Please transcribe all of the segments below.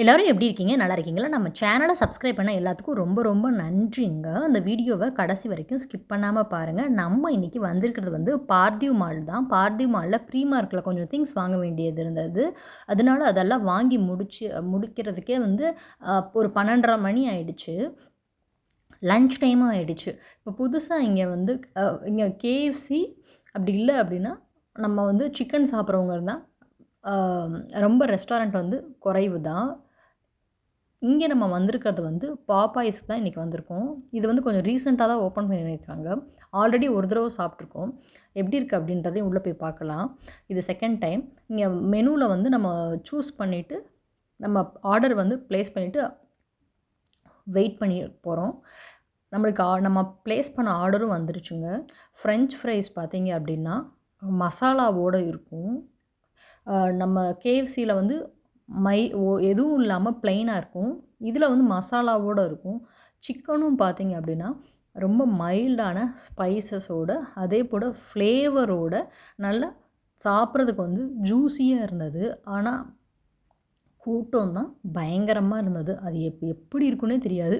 எல்லோரும் எப்படி இருக்கீங்க? நல்லா இருக்கீங்களா? நம்ம சேனலை சப்ஸ்கிரைப் பண்ண எல்லாத்துக்கும் ரொம்ப ரொம்ப நன்றிங்க. அந்த வீடியோவை கடைசி வரைக்கும் ஸ்கிப் பண்ணாமல் பாருங்கள் நம்ம இன்றைக்கி வந்திருக்கிறது வந்து பார்த்திவ் மால் தான். பார்த்திவ் மாலில் ப்ரீ மார்க்கில் கொஞ்சம் திங்ஸ் வாங்க வேண்டியது இருந்தது. அதனால அதெல்லாம் வாங்கி முடிச்சு முடிக்கிறதுக்கே வந்து ஒரு பன்னெண்டரை மணி ஆயிடுச்சு. லஞ்ச் டைமும் ஆயிடுச்சு. இப்போ புதுசாக இங்கே வந்து இங்கே கேஎஃப்சி அப்படி இல்லை அப்படின்னா நம்ம வந்து சிக்கன் சாப்பிட்றவங்க தான். ரொம்ப ரெஸ்டாரண்ட் வந்து குறைவு தான் இங்கே நம்ம வந்திருக்கிறது வந்து பாப்பாய்ஸ் தான் இன்றைக்கி வந்திருக்கோம். இது வந்து கொஞ்சம் ரீசெண்டாக தான் ஓப்பன் பண்ணியிருக்காங்க. ஆல்ரெடி ஒரு தடவை சாப்பிட்ருக்கோம் எப்படி இருக்குது அப்படின்றதையும் உள்ளே போய் பார்க்கலாம். இது செகண்ட் டைம் இங்கே மெனுவில் வந்து நம்ம சூஸ் பண்ணிவிட்டு நம்ம ஆர்டர் வந்து ப்ளேஸ் பண்ணிவிட்டு வெயிட் பண்ணி போகிறோம் நம்மளுக்கு ஆ- நம்ம ப்ளேஸ் பண்ண ஆர்டரும் வந்துருச்சுங்க. ஃப்ரெஞ்ச் ஃப்ரைஸ் பார்த்தீங்க அப்படின்னா மசாலாவோடு இருக்கும். நம்ம கேஎஃப்சியில் வந்து மை ஓ எதுவும் இல்லாமல் ப்ளைனாக இருக்கும். இதில் வந்து மசாலாவோடு இருக்கும். சிக்கனும் பார்த்தீங்க அப்படின்னா ரொம்ப மைல்டான ஸ்பைசஸோட அதே போல் ஃப்ளேவரோட நல்லா சாப்பிட்றதுக்கு வந்து ஜூஸியாக இருந்தது. ஆனால் கூட்டம் தான் பயங்கரமாக இருந்தது. அது எப் எப்படி இருக்குன்னே தெரியாது.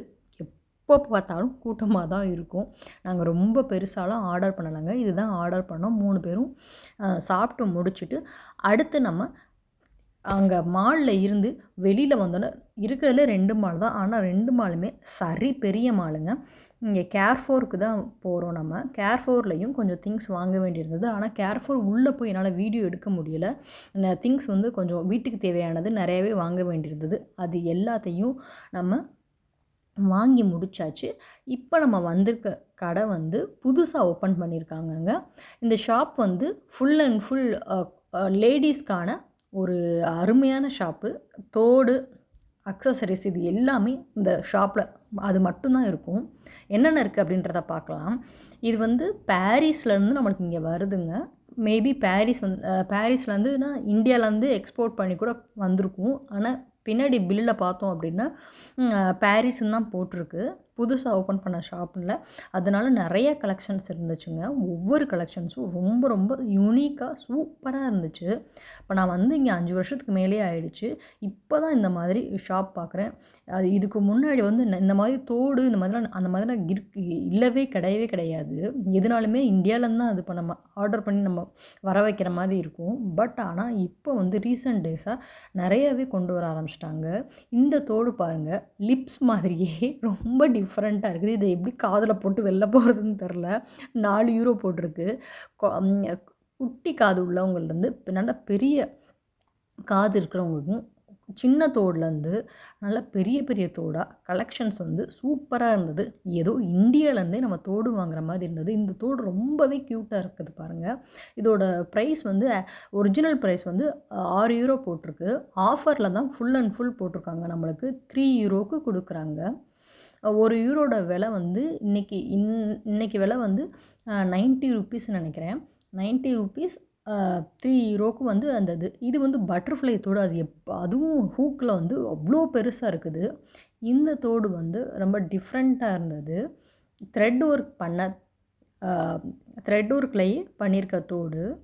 எப்போ பார்த்தாலும் கூட்டமாக தான் இருக்கும். நாங்கள் ரொம்ப பெருசாலாம் ஆர்டர் பண்ணலைங்க. இதுதான் ஆர்டர் பண்ணோம். மூணு பேரும் சாப்பிட்டு முடிச்சுட்டு அடுத்து நம்ம அங்கே மாலில் இருந்து வெளியில் வந்தோன்னே இருக்கிறதுல ரெண்டு மால் தான். ஆனால் ரெண்டு மாலுமே சரி பெரிய மாலுங்க இங்கே கேர்ஃபோருக்கு தான் போகிறோம் நம்ம. கேர்ஃபோர்லேயும் கொஞ்சம் திங்ஸ் வாங்க வேண்டியிருந்தது. ஆனால் கேர்ஃபோர் உள்ளே போய் என்னால் வீடியோ எடுக்க முடியல. திங்ஸ் வந்து கொஞ்சம் வீட்டுக்கு தேவையானது நிறையவே வாங்க வேண்டியிருந்தது. அது எல்லாத்தையும் நம்ம வாங்கி முடிச்சாச்சு. இப்போ நம்ம வந்திருக்க கடை வந்து புதுசாக ஓப்பன் பண்ணியிருக்காங்கங்க இந்த ஷாப் வந்து ஃபுல் அண்ட் ஃபுல் லேடிஸ்க்கான ஒரு அருமையான ஷாப்பு. தோடு அக்சசரிஸ் இது எல்லாமே இந்த ஷாப்பில் அது மட்டும்தான் இருக்கும். என்னென்ன இருக்குது அப்படின்றத பார்க்கலாம். இது வந்து பாரிஸ்லேருந்து நம்மளுக்கு இங்கே வருதுங்க. மேபி பாரிஸ் வந்து பாரிஸ்லேருந்து பாரிஸ்லேருந்துனா இந்தியாவிலேருந்து எக்ஸ்போர்ட் பண்ணி கூட வந்திருக்கும். ஆனால் பின்னாடி பில்லில் பார்த்தோம் அப்படின்னா பாரிஸ்ன்னு தான் போட்டிருக்கு. புதுசாக ஓப்பன் பண்ண ஷாப்பில் அதனால் நிறைய கலெக்ஷன்ஸ் இருந்துச்சுங்க. ஒவ்வொரு கலெக்ஷன்ஸும் ரொம்ப ரொம்ப யூனிக்காக சூப்பராக இருந்துச்சு. இப்போ நான் வந்து இங்கே அஞ்சு வருஷத்துக்கு மேலே ஆயிடுச்சு. இப்போ தான் இந்த மாதிரி ஷாப் பார்க்குறேன். அது இதுக்கு முன்னாடி வந்து இந்த மாதிரி தோடு இந்த மாதிரிலாம் அந்த மாதிரிலாம் இருக்கு இல்லவே கிடையவே கிடையாது. எதுனாலுமே இந்தியாவிலேருந்து தான் அது இப்போ நம்ம ஆர்டர் பண்ணி நம்ம வர வைக்கிற மாதிரி இருக்கும். பட் ஆனால் இப்போ வந்து ரீசெண்ட் டேஸாக நிறையவே கொண்டு வர ஆரம்பிச்சிட்டாங்க. இந்த தோடு பாருங்கள் லிப்ஸ் மாதிரியே ரொம்ப டிஃப்ரெண்ட்டாக இருக்குது. இதை எப்படி காதில் போட்டு வெளில போகிறதுன்னு தெரில நாலு யூரோ போட்டிருக்கு. குட்டி காது உள்ளவங்கள்லேருந்து நல்ல பெரிய காது இருக்கிறவங்களுக்கும் சின்ன தோடுலேருந்து நல்ல பெரிய பெரிய தோடாக கலெக்ஷன்ஸ் வந்து சூப்பராக இருந்தது. ஏதோ இந்தியாவிலேருந்தே நம்ம தோடு வாங்குற மாதிரி இருந்தது. இந்த தோடு ரொம்பவே க்யூட்டாக இருக்குது பாருங்கள் இதோட ப்ரைஸ் வந்து ஒரிஜினல் ப்ரைஸ் வந்து ஆறு யூரோ போட்டிருக்கு. ஆஃபரில் தான் ஃபுல் அண்ட் ஃபுல் போட்டிருக்காங்க நம்மளுக்கு. த்ரீ யூரோக்கு கொடுக்குறாங்க. ஒரு யூரோட விலை வந்து இன்னைக்கு இன் இன்னைக்கு விலை வந்து நைன்ட்டி ருபீஸ் நினைக்கிறேன். நைன்ட்டி ருபீஸ் த்ரீ ஈரோக்கு வந்து அந்த இது இது வந்து பட்டர்ஃப்ளை தோடு. அது எப் அதுவும் ஹூக்கில் வந்து அவ்வளோ பெருசாக இருக்குது. இந்த தோடு வந்து ரொம்ப டிஃப்ரெண்ட்டாக இருந்தது. த்ரெட் ஒர்க் பண்ண த்ரெட் ஒர்க்லேயே பண்ணியிருக்க தோடு.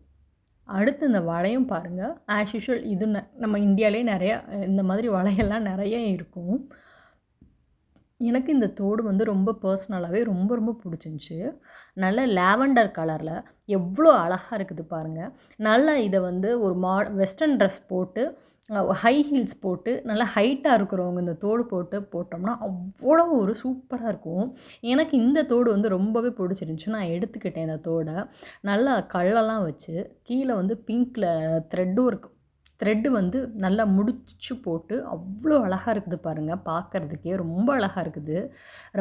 அடுத்து இந்த வளையம் பாருங்கள் ஆஸ் யூஷுவல் இது ந- நம்ம இந்தியாவிலே நிறையா இந்த மாதிரி வளையெல்லாம் நிறைய இருக்கும். எனக்கு இந்த தோடு வந்து ரொம்ப பர்சனலாகவே ரொம்ப ரொம்ப பிடிச்சிருந்துச்சி. நல்ல லாவெண்டர் கலரில் எவ்வளோ அழகாக இருக்குது பாருங்கள் நல்லா இதை வந்து ஒரு மா வெஸ்டர்ன் ட்ரெஸ் போட்டு ஹை ஹீல்ஸ் போட்டு நல்லா ஹைட்டாக இருக்கிறவங்க இந்த தோடு போட்டு போட்டோம்னா அவ்வளோ ஒரு சூப்பராக இருக்கும். எனக்கு இந்த தோடு வந்து ரொம்பவே பிடிச்சிருந்துச்சி. நான் எடுத்துக்கிட்டேன் இந்த தோடை. நல்லா கல்லெல்லாம் வச்சு கீழே வந்து பிங்க்கில் த்ரெட்டும் இருக்குது த்ரெட்டு வந்து நல்லா முடிச்சு போட்டு அவ்வளோ அழகாக இருக்குது பாருங்கள் பார்க்குறதுக்கே ரொம்ப அழகாக இருக்குது.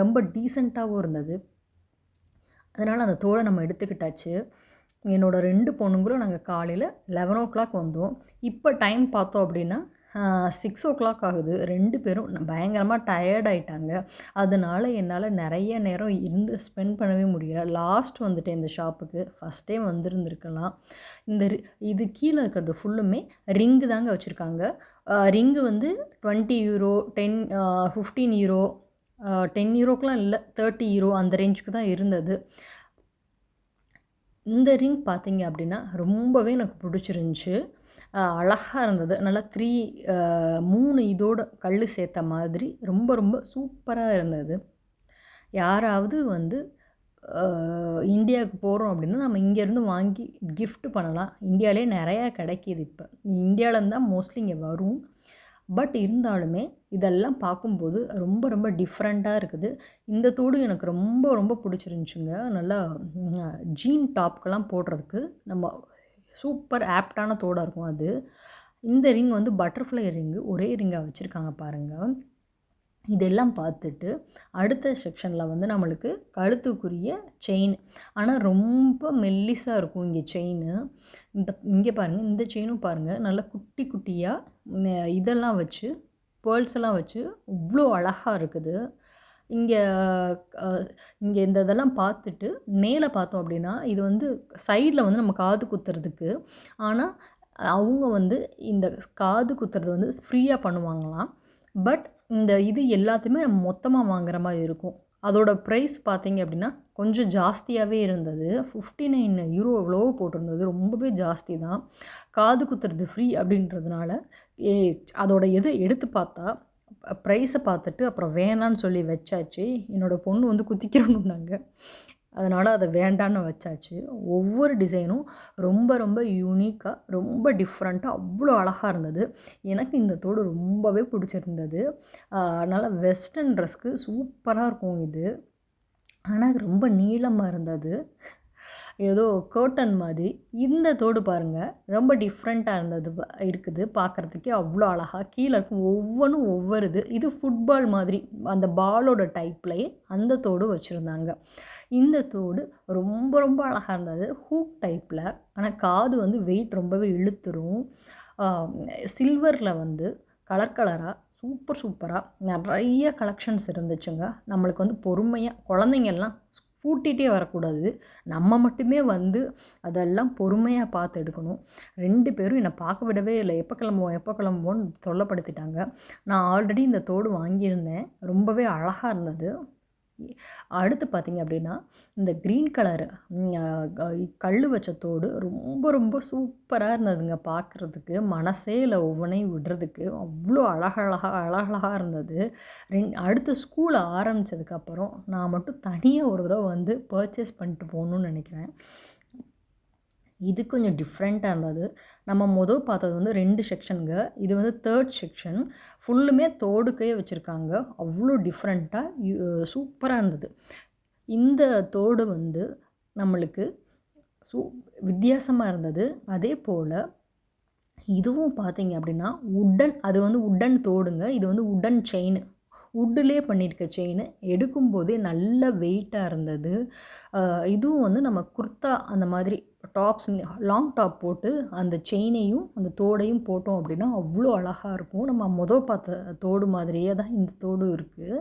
ரொம்ப டீசெண்டாகவும் இருந்தது. அதனால் அந்த தோலை நம்ம எடுத்துக்கிட்டாச்சு. என்னோடய ரெண்டு பொண்ணுங்களும் நாங்கள் காலையில் லெவன் ஓ கிளாக் வந்தோம். இப்போ டைம் பார்த்தோம் அப்படின்னா சிக்ஸ் ஓ கிளாக் ஆகுது. ரெண்டு பேரும் பயங்கரமாக டயர்ட் ஆகிட்டாங்க அதனால என்னால் நிறைய நேரம் இருந்து ஸ்பெண்ட் பண்ணவே முடியல. லாஸ்ட் வந்துட்டேன் இந்த ஷாப்புக்கு ஃபஸ்ட் டைம் வந்திருந்துருக்கலாம். இந்த ரி- இது கீழே இருக்கிறது ஃபுல்லுமே ரிங்கு தாங்க வச்சுருக்காங்க. ரிங்கு வந்து twenty euro ten fifteen euro ten யூரோக்கெலாம் இல்லை தேர்ட்டி யூரோ அந்த ரேஞ்சுக்கு தான் இருந்தது. இந்த ரிங் பார்த்தீங்க அப்படின்னா ரொம்பவே எனக்கு பிடிச்சிருந்துச்சி. அழகாக இருந்தது. நல்லா த்ரீ மூணு இதோட கல் சேர்த்த மாதிரி ரொம்ப ரொம்ப சூப்பராக இருந்தது. யாராவது வந்து இந்தியாவுக்கு போகிறோம் அப்படின்னா நம்ம இங்கேருந்து வாங்கி கிஃப்ட் பண்ணலாம். இந்தியாவிலே நிறையா கிடைக்கிது இப்போ. இந்தியாவிலேருந்து தான் மோஸ்ட்லி இங்கே வரும். பட் இருந்தாலுமே இதெல்லாம் பார்க்கும்போது ரொம்ப ரொம்ப டிஃப்ரெண்ட்டாக இருக்குது. இந்த தோடு எனக்கு ரொம்ப ரொம்ப பிடிச்சிருந்துச்சுங்க. நல்லா ஜீன் டாப்க்கெல்லாம் போடுறதுக்கு நம்ம சூப்பர் ஆப்டான தோடாக இருக்கும் அது. இந்த ரிங் வந்து பட்டர்ஃப்ளை ரிங்கு ஒரே ரிங்காக வச்சுருக்காங்க பாருங்கள் இதெல்லாம் பார்த்துட்டு அடுத்த செக்ஷனில் வந்து நம்மளுக்கு கழுத்துக்குரிய செயின். ஆனால் ரொம்ப மெல்லிஸாக இருக்கும் இங்கே செயின். இந்த இங்கே பாருங்கள் இந்த செயினும் பாருங்கள் நல்லா குட்டி குட்டியாக இதெல்லாம் வச்சு பேர்ல்ஸ் எல்லாம் வச்சு இவ்வளோ அழகாக இருக்குது. இங்கே இங்கே இந்த இதெல்லாம் பார்த்துட்டு மேலே பார்த்தோம் அப்படின்னா இது வந்து சைடில் வந்து நம்ம காது குத்துறதுக்கு ஆனால் அவங்க வந்து இந்த காது குத்துறது வந்து ஃப்ரீயாக பண்ணுவாங்களாம். பட் இந்த இது எல்லாத்தையுமே நம்ம மொத்தமாக வாங்குற மாதிரி இருக்கும். அதோட ப்ரைஸ் பார்த்தீங்க அப்படின்னா கொஞ்சம் ஜாஸ்தியாகவே இருந்தது. ஃபிஃப்டி நைன் யூரோ எவ்வளோ போட்டிருந்தது. ரொம்பவே ஜாஸ்தி தான். காது குத்துறது ஃப்ரீ அப்படின்றதுனால ஏ அதோட எது எடுத்து பார்த்தா ப்ரைஸை பார்த்துட்டு அப்புறம் வேணான்னு சொல்லி வச்சாச்சு. என்னோடய பொண்ணு வந்து குத்திக்கிறோன்னாங்க அதனால் அதை வேண்டான்னு வச்சாச்சு. ஒவ்வொரு டிசைனும் ரொம்ப ரொம்ப யூனிக்காக ரொம்ப டிஃப்ரெண்ட்டாக அவ்வளோ அழகாக இருந்தது. எனக்கு இந்த தோடு ரொம்பவே பிடிச்சிருந்தது. அதனால் வெஸ்டர்ன் ட்ரெஸ்க்கு சூப்பராக இருக்கும் இது. ஆனால் ரொம்ப நீளமாக இருந்தது. ஏதோ கேர்டன் மாதிரி. இந்த தோடு பாருங்கள் ரொம்ப டிஃப்ரெண்ட்டாக இருந்தது இருக்குது. பார்க்குறதுக்கே அவ்வளோ அழகாக கீழே இருக்கும் ஒவ்வொன்றும் ஒவ்வொரு இது இது ஃபுட்பால் மாதிரி அந்த பாலோட டைப்லேயே அந்த தோடு வச்சுருந்தாங்க. இந்த தோடு ரொம்ப ரொம்ப அழகாக இருந்தது. ஹூக் டைப்பில் ஆனால் காது வந்து வெயிட் ரொம்பவே இழுத்துரும். சில்வரில் வந்து கலர் கலராக சூப்பர் சூப்பராக நிறைய கலெக்ஷன்ஸ் இருந்துச்சுங்க. நம்மளுக்கு வந்து பொறுமையாக குழந்தைங்கள்லாம் பூட்டிகிட்டே வரக்கூடாது. நம்ம மட்டுமே வந்து அதெல்லாம் பொறுமையாக பார்த்து எடுக்கணும். ரெண்டு பேரும் என்னை பார்க்க விடவே இல்லை. எப்போ கிளம்புவோம் எப்போ கிளம்புவோன்னு தொல்லைப்படுத்திட்டாங்க நான் ஆல்ரெடி இந்த தோடு வாங்கியிருந்தேன். ரொம்பவே அழகாக இருந்தது. அடுத்து பார்த்திங்க அப்படின்னா இந்த க்ரீன் கலரு கல் வச்ச தோடு ரொம்ப ரொம்ப சூப்பராக இருந்ததுங்க பார்க்குறதுக்கு. மனசே இல்லை ஒவ்வொன்றையும் விடுறதுக்கு. அவ்வளோ அழகழகாக அழகழகாக இருந்தது. ரெண் அடுத்து ஸ்கூல் ஆரம்பித்ததுக்கப்புறம் நான் மட்டும் தனியாக ஒரு தடவை வந்து பர்ச்சேஸ் பண்ணிட்டு போகணுன்னு நினைக்கிறேன். இது கொஞ்சம் டிஃப்ரெண்ட்டாக இருந்தது. நம்ம மொதல் பார்த்தது வந்து ரெண்டு செக்ஷனுங்க இது வந்து தேர்ட் செக்ஷன் ஃபுல்லுமே தோடுக்கையே வச்சுருக்காங்க. அவ்வளோ டிஃப்ரெண்ட்டாக சூப்பராக இருந்தது. இந்த தோடு வந்து நம்மளுக்கு சூ வித்தியாசமாக இருந்தது. அதே போல் இதுவும் பார்த்தீங்க அப்படின்னா உட்டன் அது வந்து உட்டன் தோடுங்க இது வந்து உட்டன் செயின் உட்டிலே பண்ணியிருக்க செயின் எடுக்கும்போதே நல்ல வெயிட்டாக இருந்தது. இதுவும் வந்து நம்ம குர்த்தா அந்த மாதிரி டாப்ஸ் லாங் டாப் போட்டு அந்த செயினையும் அந்த தோடையும் போட்டோம் அப்படின்னா அவ்வளோ அழகாக இருக்கும். நம்ம மொதல் பார்த்த தோடு மாதிரியே தான் இந்த தோடும் இருக்குது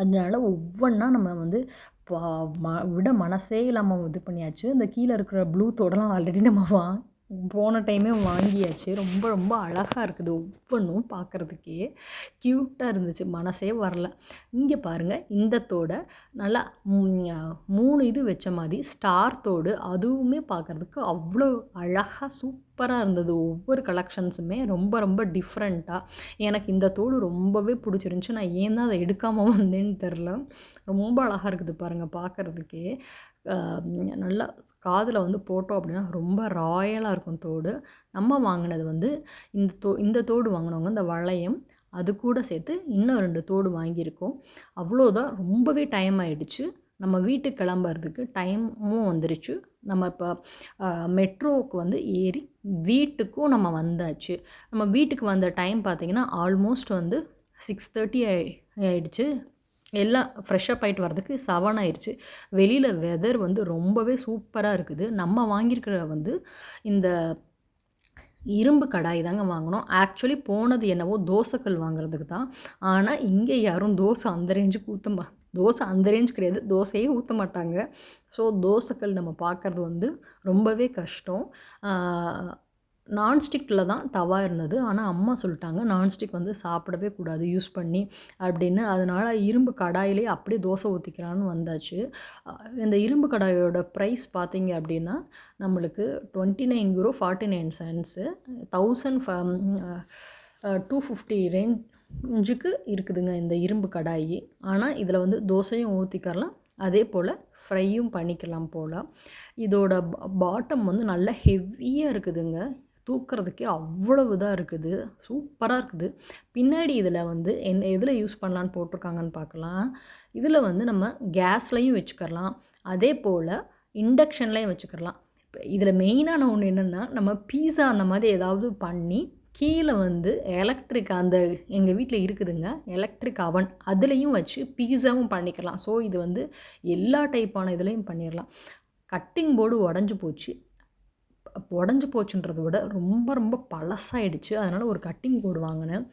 அதனால ஒவ்வொன்றா நம்ம வந்து விட மனசே இல்லாமல் இது பண்ணியாச்சு. இந்த கீழே இருக்கிற ப்ளூ தோடெல்லாம் ஆல்ரெடி நம்ம வா போன டைமே வாங்கியாச்சு. ரொம்ப ரொம்ப அழகாக இருக்குது ஒவ்வொன்றும் பார்க்குறதுக்கே க்யூட்டாக இருந்துச்சு. மனசே வரல. இங்கே பாருங்கள் இந்த தோடை நல்லா மூணு இது வச்ச மாதிரி ஸ்டார் தோடு அதுவுமே பார்க்குறதுக்கு அவ்வளோ அழகாக சூப்பராக இருந்தது. ஒவ்வொரு கலெக்ஷன்ஸுமே ரொம்ப ரொம்ப டிஃப்ரெண்ட்டாக எனக்கு இந்த தோடு ரொம்பவே பிடிச்சிருந்துச்சி. நான் ஏன் தான் அதை எடுக்காமல் வந்தேன்னு தெரில ரொம்ப அழகாக இருக்குது பாருங்கள் பார்க்குறதுக்கே நல்லா காதில் வந்து போட்டோம் அப்படின்னா ரொம்ப ராயலாக இருக்கும் தோடு. நம்ம வாங்கினது வந்து இந்த தோ இந்த தோடு வாங்கினவங்க இந்த வளையம் அது கூட சேர்த்து இன்னும் ரெண்டு தோடு வாங்கியிருக்கோம். அவ்வளோதான். ரொம்பவே டைம் ஆகிடுச்சு நம்ம வீட்டுக்கு கிளம்புறதுக்கு டைமும் வந்துருச்சு. நம்ம இப்போ மெட்ரோவுக்கு வந்து ஏறி வீட்டுக்கும் நம்ம வந்தாச்சு. நம்ம வீட்டுக்கு வந்த டைம் பார்த்திங்கன்னா ஆல்மோஸ்ட் வந்து சிக்ஸ் தேர்ட்டி ஆயிடுச்சு. எல்லாம் ஃப்ரெஷ்ஷப் ஆகிட்டு வரதுக்கு செவன் ஆயிடுச்சு வெளியில் வெதர் வந்து ரொம்பவே சூப்பராக இருக்குது. நம்ம வாங்கியிருக்கிற வந்து இந்த இரும்பு கடாய் தாங்க வாங்கினோம். ஆக்சுவலி போனது என்னவோ தோசைக்கல் வாங்குறதுக்கு தான். ஆனால் இங்கே யாரும் தோசை அந்த ரேஞ்சுக்கு ஊற்ற தோசை அந்த ரேஞ்ச் கிடையாது. தோசையே ஊற்ற மாட்டாங்க. ஸோ தோசைக்கல் நம்ம பார்க்குறது வந்து ரொம்பவே கஷ்டம். நான்ஸ்டிக்கில் தான் தவா இருந்தது. ஆனால் அம்மா சொல்லிட்டாங்க நான்ஸ்டிக் வந்து சாப்பிடவே கூடாது யூஸ் பண்ணி அப்படின்னு. அதனால் இரும்பு கடாயிலே அப்படியே தோசை ஊற்றிக்கிறான்னு வந்தாச்சு. இந்த இரும்பு கடாயோட ப்ரைஸ் பார்த்தீங்க அப்படின்னா நம்மளுக்கு twenty nine euro forty nine cents thousand ஃப டூ ஃபிஃப்டி ரேஞ்சுக்கு இருக்குதுங்க இந்த இரும்பு கடாயி. ஆனால் இதில் வந்து தோசையும் ஊற்றிக்கரலாம் அதே போல் ஃப்ரையும் பண்ணிக்கலாம் போல். இதோட பாட்டம் வந்து நல்லா ஹெவியாக இருக்குதுங்க. தூக்கிறதுக்கே அவ்வளவு இதாக இருக்குது. சூப்பராக இருக்குது. பின்னாடி இதில் வந்து என்ன எதில் யூஸ் பண்ணலான்னு போட்டிருக்காங்கன்னு பார்க்கலாம். இதில் வந்து நம்ம கேஸ்லையும் வச்சுக்கலாம் அதே போல் இண்டக்ஷன்லையும் வச்சுக்கலாம் இதில் மெயினான ஒன்று என்னென்னா நம்ம பீஸா அந்த மாதிரி ஏதாவது பண்ணி கீழே வந்து எலக்ட்ரிக் அந்த எங்கள் வீட்டில் இருக்குதுங்க எலக்ட்ரிக் அவன் அதுலேயும் வச்சு பீஸாவும் பண்ணிக்கலாம். ஸோ இது வந்து எல்லா டைப்பான இதுலேயும் பண்ணிடலாம் கட்டிங் போர்டு உடஞ்சி போச்சு. உடஞ்சி போச்சுன்றத விட ரொம்ப ரொம்ப பழசாயிடுச்சு. அதனால் ஒரு கட்டிங் போர்டு வாங்கினேன்.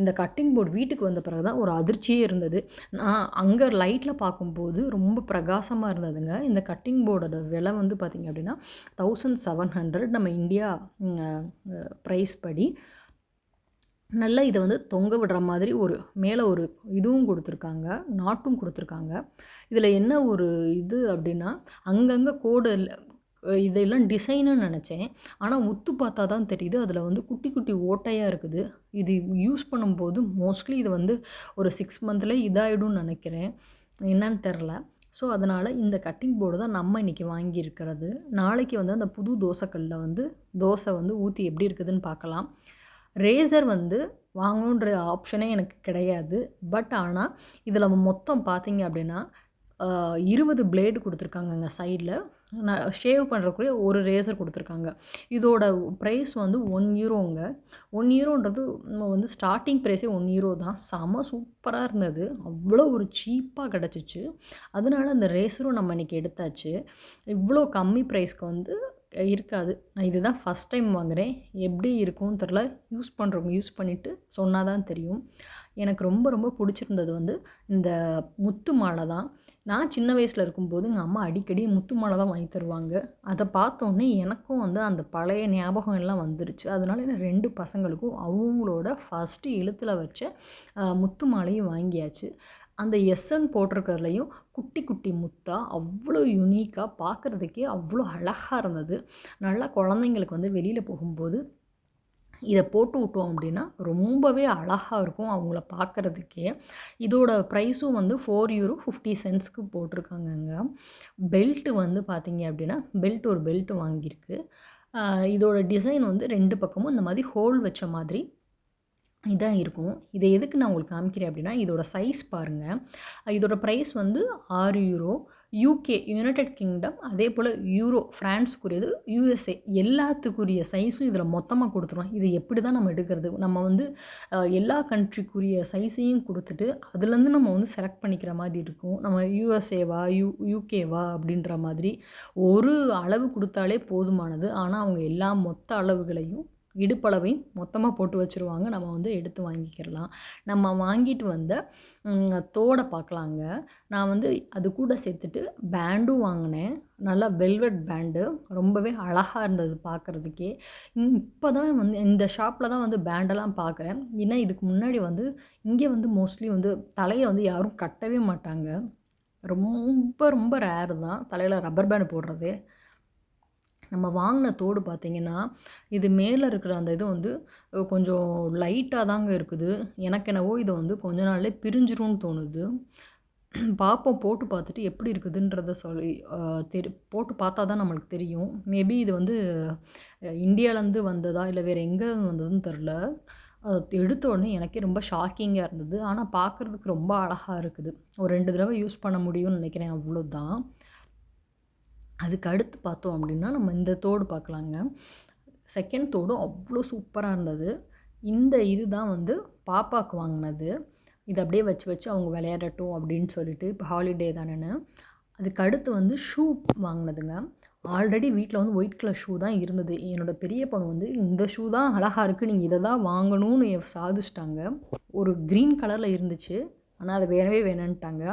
இந்த கட்டிங் போர்டு வீட்டுக்கு வந்த பிறகு தான் ஒரு அதிர்ச்சியே இருந்தது. நான் அங்கே லைட்டில் பார்க்கும்போது ரொம்ப பிரகாசமாக இருந்ததுங்க. இந்த கட்டிங் போர்டோட விலை வந்து பார்த்திங்க அப்படின்னா தௌசண்ட் செவன் ஹண்ட்ரட் நம்ம இந்தியா ப்ரைஸ் படி நல்லா இதை வந்து தொங்க விடுற மாதிரி ஒரு மேலே ஒரு இதுவும் கொடுத்துருக்காங்க. நாட்டும் கொடுத்துருக்காங்க. இதில் என்ன ஒரு இது அப்படின்னா அங்கங்கே கோடு இதெல்லாம் டிசைனுன்னு நினச்சேன். ஆனால் உத்து பார்த்தா தான் தெரியுது. அதில் வந்து குட்டி குட்டி ஓட்டையாக இருக்குது. இது யூஸ் பண்ணும்போது மோஸ்ட்லி இது வந்து ஒரு சிக்ஸ் மந்தில் இதாகிடும்னு நினைக்கிறேன். என்னன்னு தெரில ஸோ அதனால் இந்த கட்டிங் போர்டு தான் நம்ம இன்றைக்கி வாங்கியிருக்கிறது. நாளைக்கு வந்து அந்த புது தோசைக்கல்லில் வந்து தோசை வந்து ஊற்றி எப்படி இருக்குதுன்னு பார்க்கலாம். ரேசர் வந்து வாங்கணுன்ற ஆப்ஷனே எனக்கு கிடையாது. பட் ஆனால் இதில் மொத்தம் பார்த்தீங்க அப்படின்னா இருபது பிளேடு கொடுத்துருக்காங்கங்க சைடில் நான் ஷேவ் பண்ணுறக்குரிய ஒரு ரேசர் கொடுத்துருக்காங்க. இதோட ப்ரைஸ் வந்து ஒன் யூரோங்க ஒன் யூரோன்றது வந்து ஸ்டார்டிங் ப்ரைஸே ஒன் யூரோ தான். செம சூப்பராக இருந்தது. அவ்வளோ ஒரு சீப்பாக கிடச்சிச்சு. அதனால அந்த ரேசரும் நம்ம இன்றைக்கி எடுத்தாச்சு. இவ்வளோ கம்மி ப்ரைஸ்க்கு வந்து இருக்காது. நான் இதுதான் ஃபஸ்ட் டைம் வாங்குகிறேன் எப்படி இருக்கும்னு தெரில யூஸ் பண்ணுறவங்க யூஸ் பண்ணிவிட்டு சொன்னால் தான் தெரியும். எனக்கு ரொம்ப ரொம்ப பிடிச்சிருந்தது வந்து இந்த முத்து மாலை தான். நான் சின்ன வயசில் இருக்கும்போது எங்கள் அம்மா அடிக்கடி முத்து மாலை தான் வாங்கி தருவாங்க. அதை பார்த்தோன்னே எனக்கும் வந்து அந்த பழைய ஞாபகம் எல்லாம் வந்துருச்சு. அதனால என்ன ரெண்டு பசங்களுக்கும் அவங்களோட ஃபஸ்ட்டு எழுத்தில் வச்ச முத்து மாலையும் வாங்கியாச்சு. அந்த எஸ்என் போட்டிருக்கிறதுலையும் குட்டி குட்டி முத்தாக அவ்வளோ யுனீக்காக பார்க்குறதுக்கே அவ்வளோ அழகாக இருந்தது. நல்லா குழந்தைங்களுக்கு வந்து வெளியில் போகும்போது இதை போட்டு விட்டோம் அப்படின்னா ரொம்பவே அழகாக இருக்கும் அவங்கள பார்க்குறதுக்கே. இதோட ப்ரைஸும் வந்து ஃபோர் யூரோ ஃபிஃப்டி சென்ட்ஸ்க்கு போட்டிருக்காங்கங்க பெல்ட்டு வந்து பார்த்திங்க அப்படின்னா பெல்ட் ஒரு பெல்ட் வாங்கியிருக்கு. இதோட டிசைன் வந்து ரெண்டு பக்கமும் இந்த மாதிரி ஹோல் வச்ச மாதிரி இதாக இருக்கும். இதை எதுக்கு நான் உங்களுக்கு காமிக்கிறேன் அப்படின்னா இதோட சைஸ் பாருங்கள் இதோட ப்ரைஸ் வந்து ஆறு யூரோ யூகே யுனைடெட் கிங்டம் அதே போல் யூரோ ஃப்ரான்ஸுக்குரியது யூஎஸ்ஏ எல்லாத்துக்குரிய சைஸும் இதில் மொத்தமாக கொடுத்துருவோம் இது எப்படி தான் நம்ம எடுக்கிறது? நம்ம வந்து எல்லா கண்ட்ரிக்குரிய சைஸையும் கொடுத்துட்டு அதுலேருந்து நம்ம வந்து செலக்ட் பண்ணிக்கிற மாதிரி இருக்கும். நம்ம யூஎஸ்ஏவா யூ யூகேவா அப்படின்ற மாதிரி ஒரு அளவு கொடுத்தாலே போதுமானது. ஆனால் அவங்க எல்லா மொத்த அளவுகளையும் இடுப்பளவையும் மொத்தமாக போட்டு வச்சுருவாங்க. நம்ம வந்து எடுத்து வாங்கிக்கிறலாம் நம்ம வாங்கிட்டு வந்த தோடை பார்க்கலாங்க நான் வந்து அது கூட சேர்த்துட்டு பேண்டும் வாங்கினேன். நல்லா வெல்வெட் பேண்டு. ரொம்பவே அழகாக இருந்தது பார்க்குறதுக்கே இப்போ தான் வந்து இந்த ஷாப்பில் தான் வந்து பேண்டெல்லாம் பார்க்குறேன் ஏன்னா இதுக்கு முன்னாடி வந்து இங்கே வந்து மோஸ்ட்லி வந்து தலையை வந்து யாரும் கட்டவே மாட்டாங்க. ரொம்ப ரொம்ப ரேர் தான். தலையில் ரப்பர் பேண்டு போடுறது. நம்ம வாங்கின தோடு பார்த்திங்கன்னா இது மேலே இருக்கிற அந்த இது வந்து கொஞ்சம் லைட்டாக தாங்க இருக்குது. எனக்கு என்னவோ இதை வந்து கொஞ்ச நாள்லேயே பிரிஞ்சிரும்னு தோணுது. பார்ப்போம் போட்டு பார்த்துட்டு எப்படி இருக்குதுன்றத சொல்லி தெரி போட்டு பார்த்தா தான் நம்மளுக்கு தெரியும். மேபி இது வந்து இந்தியாவிலேருந்து வந்ததா இல்லை வேறு எங்கே வந்ததுன்னு தெரில. அதை எடுத்த உடனே எனக்கே ரொம்ப ஷாக்கிங்காக இருந்தது. ஆனால் பார்க்குறதுக்கு ரொம்ப அழகாக இருக்குது. ஒரு ரெண்டு தடவை யூஸ் பண்ண முடியும்னு நினைக்கிறேன் அவ்வளோதான் அதுக்கு அடுத்து பார்த்தோம் அப்படின்னா நம்ம இந்த தோடு பார்க்கலாங்க. செகண்ட் தோடும் அவ்வளோ சூப்பராக இருந்தது. இந்த இது தான் வந்து பாப்பாவுக்கு வாங்கினது. இது அப்படியே வச்சு வச்சு அவங்க விளையாடட்டும் அப்படின்னு சொல்லிட்டு இப்போ ஹாலிடே தானேன்னு. அதுக்கு அடுத்து வந்து ஷூ வாங்கினதுங்க. ஆல்ரெடி வீட்டில் வந்து ஒயிட் கலர் ஷூ தான் இருந்தது. என்னோடய பெரிய பொண்ணு வந்து இந்த ஷூ தான் அழகாக இருக்குது நீங்கள் இதை தான் வாங்கணும்னு சாதிச்சிட்டாங்க. ஒரு க்ரீன் கலரில் இருந்துச்சு. ஆனால் அதை வேணவே வேணான்ட்டாங்க.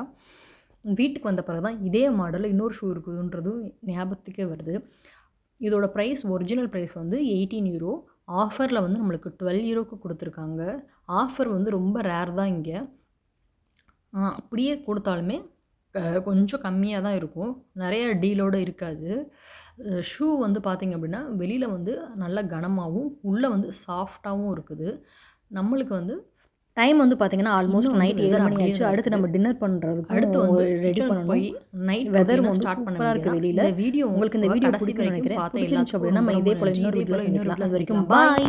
வீட்டுக்கு வந்த பிறகு தான் இதே மாடலில் இன்னொரு ஷூ இருக்குதுன்றதும் ஞாபகத்துக்கே வருது. இதோட ப்ரைஸ் ஒரிஜினல் ப்ரைஸ் வந்து எயிட்டீன் யூரோ ஆஃபரில் வந்து நம்மளுக்கு டுவெல் யூரோக்கு கொடுத்துருக்காங்க. ஆஃபர் வந்து ரொம்ப ரேர் தான் இங்கே. அப்படியே கொடுத்தாலுமே கொஞ்சம் கம்மியாக தான் இருக்கும். நிறைய டீலோடு இருக்காது. ஷூ வந்து பார்த்திங்க அப்படின்னா வெளியில் வந்து நல்ல கனமாகவும் உள்ளே வந்து சாஃப்டாகவும் இருக்குது. நம்மளுக்கு வந்து டைம் வந்து பார்த்தீங்கன்னா ஆல்மோஸ்ட் நைட் ஏழு மணி ஆச்சு அடுத்து. நம்ம டின்னர் பண்ணுறதுக்கு அடுத்து வந்து ரெடி பண்ணணும் போய் நைட் வெதர் வந்து ஸ்டார்ட் பண்ண இருக்கு வெளியில. வீடியோ உங்களுக்கு இந்த வீடியோ வரைக்கும் நினைக்கிறேன். பார்த்த அப்படின்னா நம்ம இதே போல. இன்னொரு போல இன்னொரு. அது வரைக்கும். பாய்